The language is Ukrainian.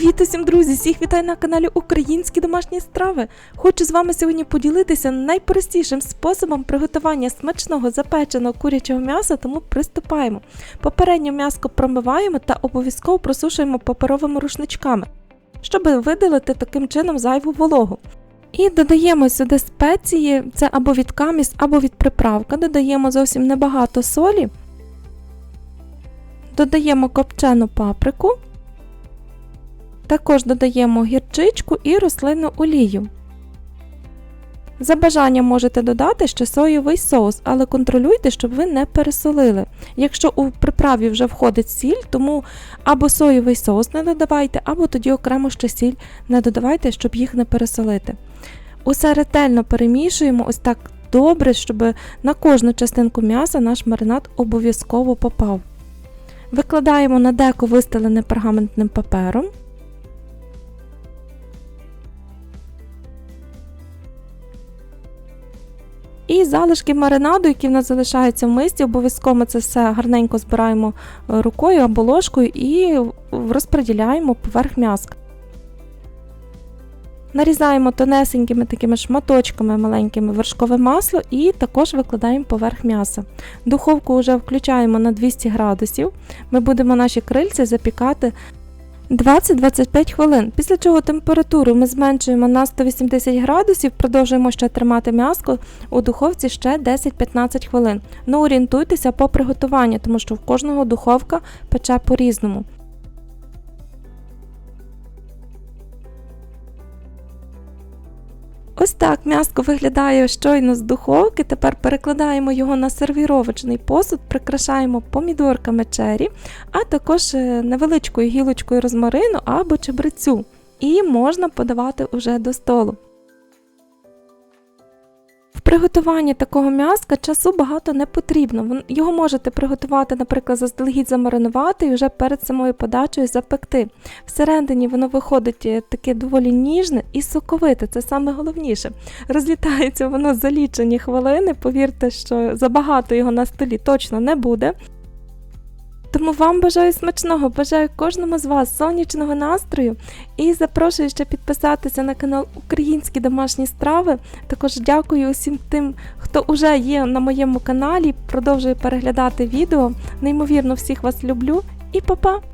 Привіт усім, друзі! Всіх вітаю на каналі Українські домашні страви. Хочу з вами сьогодні поділитися найпростішим способом приготування смачного запеченого курячого м'яса, тому приступаємо. Попередньо м'яско промиваємо та обов'язково просушуємо паперовими рушничками, щоб видалити таким чином зайву вологу. І додаємо сюди спеції, це або від каміс, або від приправка. Додаємо зовсім небагато солі, додаємо копчену паприку. Також додаємо гірчичку і рослинну олію. За бажанням можете додати ще соєвий соус, але контролюйте, щоб ви не пересолили. Якщо у приправі вже входить сіль, тому або соєвий соус не додавайте, або тоді окремо ще сіль не додавайте, щоб їх не пересолити. Усе ретельно перемішуємо ось так добре, щоб на кожну частинку м'яса наш маринад обов'язково попав. Викладаємо на деко вистелене пергаментним папером. І залишки маринаду, які в нас залишаються в мисці, обов'язково це все гарненько збираємо е, рукою або ложкою і розподіляємо поверх м'яска. Нарізаємо тонесенькими такими шматочками маленькими вершкове масло і також викладаємо поверх м'яса. Духовку вже включаємо на 200 градусів. Ми будемо наші крильці запікати 20-25 хвилин. Після чого температуру ми зменшуємо на 180 градусів, продовжуємо ще тримати м'яско у духовці ще 10-15 хвилин. Ну орієнтуйтеся по приготуванню, тому що в кожного духовка пече по-різному. Ось так м'яско виглядає щойно з духовки. Тепер перекладаємо його на сервіровочний посуд, прикрашаємо помідорками чері, а також е, невеличкою гілочкою розмарину або чебрецю. І можна подавати уже до столу. В приготуванні такого м'яска часу багато не потрібно. Його можете приготувати, наприклад, заздалегідь замаринувати і вже перед самою подачею запекти. Всередині воно виходить е, таке доволі ніжне і соковите, це саме головніше. Розлітається воно за лічені хвилини, повірте, що забагато його на столі точно не буде. Тому вам бажаю смачного, бажаю кожному з вас сонячного настрою і запрошую ще підписатися на канал Українські домашні страви. Також дякую усім тим, хто вже є на моєму каналі, продовжує переглядати відео. Неймовірно всіх вас люблю і па-па!